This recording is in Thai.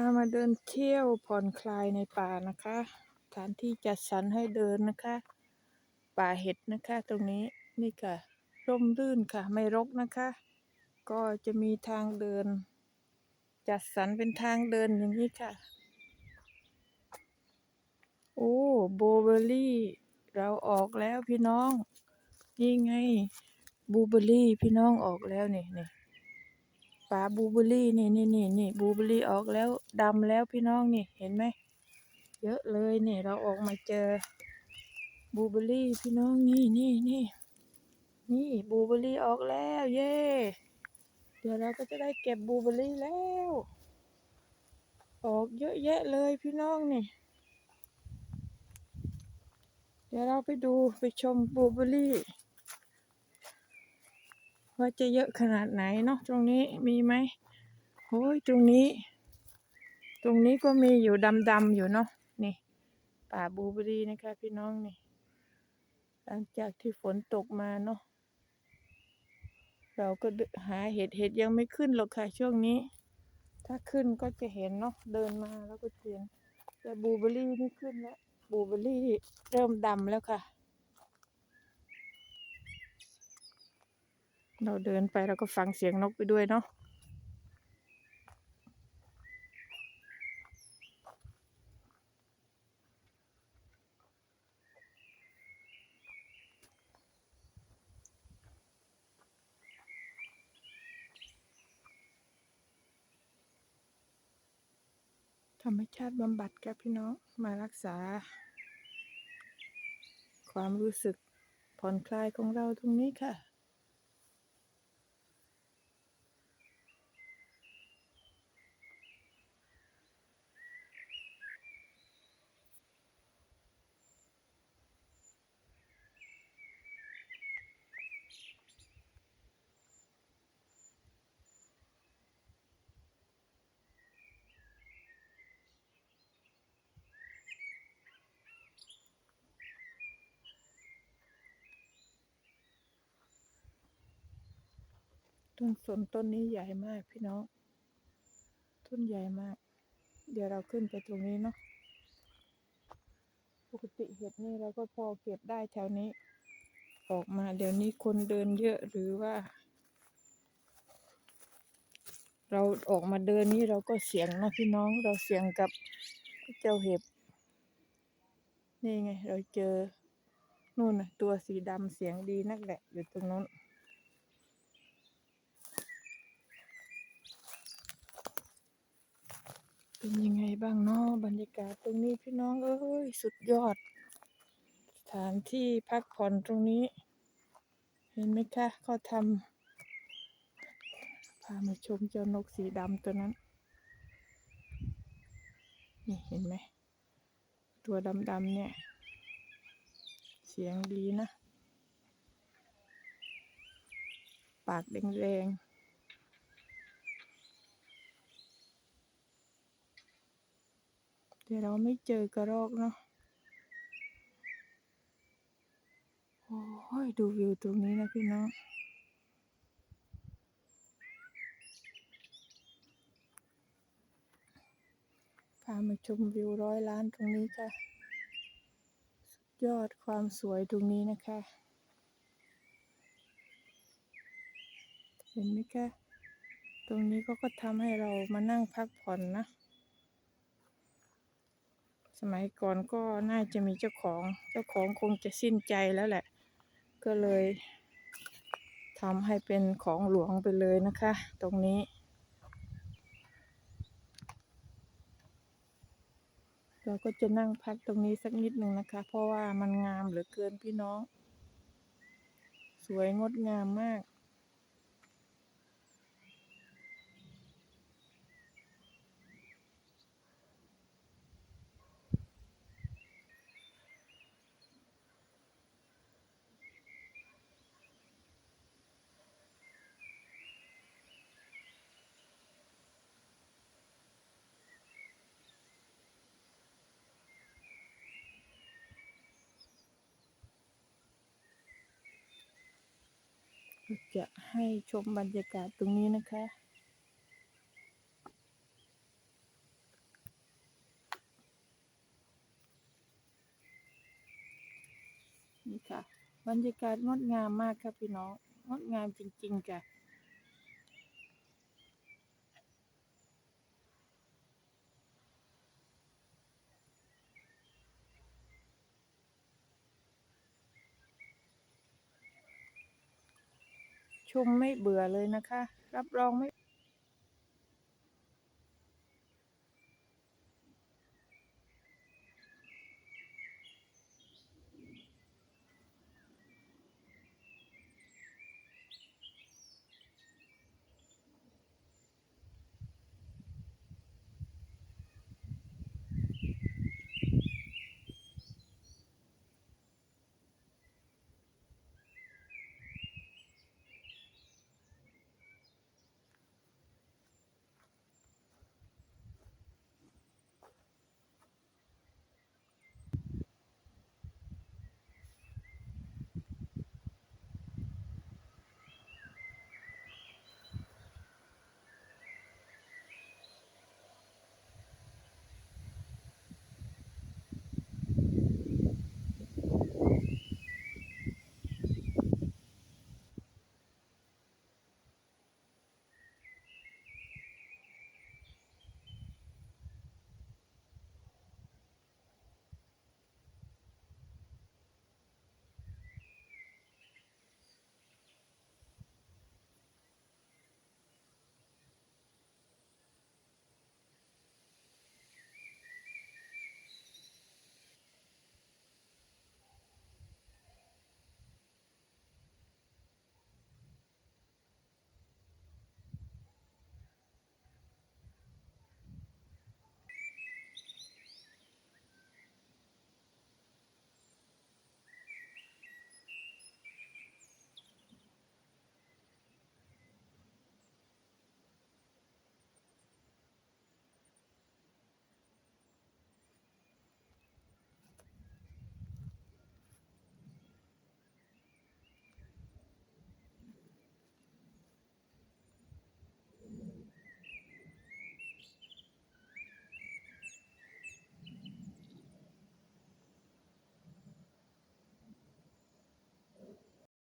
ามาเดินเที่ยวผ่อนคลายในป่านะคะสถานที่จัดสรรให้เดินนะคะ ป่าเห็ดนะคะ ตรงนี้นี่ค่ะร่มรื่นค่ะ ไม่รกนะคะ ก็จะมีทางเดิน จัดสรรเป็นทางเดินอย่างนี้ค่ะ โอ้โบเบอรี่ เราออกแล้วพี่น้อง นี่ไงบูเบอรี่พี่น้องออกแล้วนี่นี่ ป่าบูเบอรี่นี่นี่นี่นี่บูเบอรี่ออกแล้วดำแล้วพี่น้องนี่เห็นไหมเยอะเลยนี่เราออกมาเจอบูเบอรี่พี่น้องนี่นี่นี่นี่บูเบอรี่ออกแล้วเย่เดี๋ยวเราก็จะได้เก็บบูเบอรี่แล้ว ออกเยอะแยะเลยพี่น้องนี่ เดี๋ยวเราไปดูไปชมบูเบอร์รี่ ว่าจะเยอะขนาดไหนเนาะตรงนี้มีไหมโอ้ยตรงนี้ ตรงนี้ก็มีอยู่ดำๆอยู่เนาะนี่ ป่าบูเบอรี่นะคะพี่น้องนี่หลังจากที่ฝนตกมาเนาะเราก็หาเห็ดเห็ดยังไม่ขึ้นหรอกค่ะช่วงนี้ ถ้าขึ้นก็จะเห็นเนาะเดินมาแล้วก็เห็นแต่บูเบอรี่นี่ขึ้นแล้วบูเบอร์รี่เริ่มดำแล้วค่ะ เราเดินไปเราก็ฟังเสียงนกไปด้วยเนาะธรรมชาติบำบัดครับพี่น้องมารักษา ความรู้สึกผ่อนคลายของเราตรงนี้ค่ะ ต้นสนต้นนี้ใหญ่มากพี่น้อง ต้นใหญ่มาก เดี๋ยวเราขึ้นไปตรงนี้เนาะ ปกติเห็ดนี่เราก็พอเก็บได้แถวนี้ ออกมาเดี๋ยวนี้คนเดินเยอะหรือว่า เราออกมาเดินนี่เราก็เสี่ยงเนาะพี่น้อง เราเสี่ยงกับเจ้าเห็บ นี่ไง เราเจอนู่นนะตัวสีดำเสียงดีนักแหละอยู่ตรงนู้น เป็นยังไงบ้างเนาะบรรยากาศตรงนี้พี่น้องเอ้ยสุดยอด สถานที่พักผ่อนตรงนี้ เห็นไหมคะเขาทำพามาชมเจ้านกสีดำตัวนั้น นี่เห็นไหม ตัวดำๆเนี่ย เสียงดีนะ ปากแดงๆ แต่เราไม่เจอกระรอกเนาะโอ้ยดูวิวตรงนี้นะพี่น้องพามาชมวิวร้อยล้านตรงนี้ค่ะ สุดยอดความสวยตรงนี้นะคะ เห็นไหมคะ ตรงนี้ก็ก็ทำให้เรามานั่งพักผ่อนนะ สมัยก่อนก็น่าจะมีเจ้าของ เจ้าของคงจะสิ้นใจแล้วแหละ ก็เลยทำให้เป็นของหลวงไปเลยนะคะ ตรงนี้ เราก็จะนั่งพักตรงนี้สักนิดหนึ่งนะคะ เพราะว่ามันงามเหลือเกินพี่น้อง สวยงดงามมาก จะให้ชมบรรยากาศตรงนี้นะคะ นี่ค่ะ บรรยากาศงดงามมากค่ะพี่น้อง งดงามจริง ๆ ค่ะ ชมไม่เบื่อเลยนะคะ รับรองไม่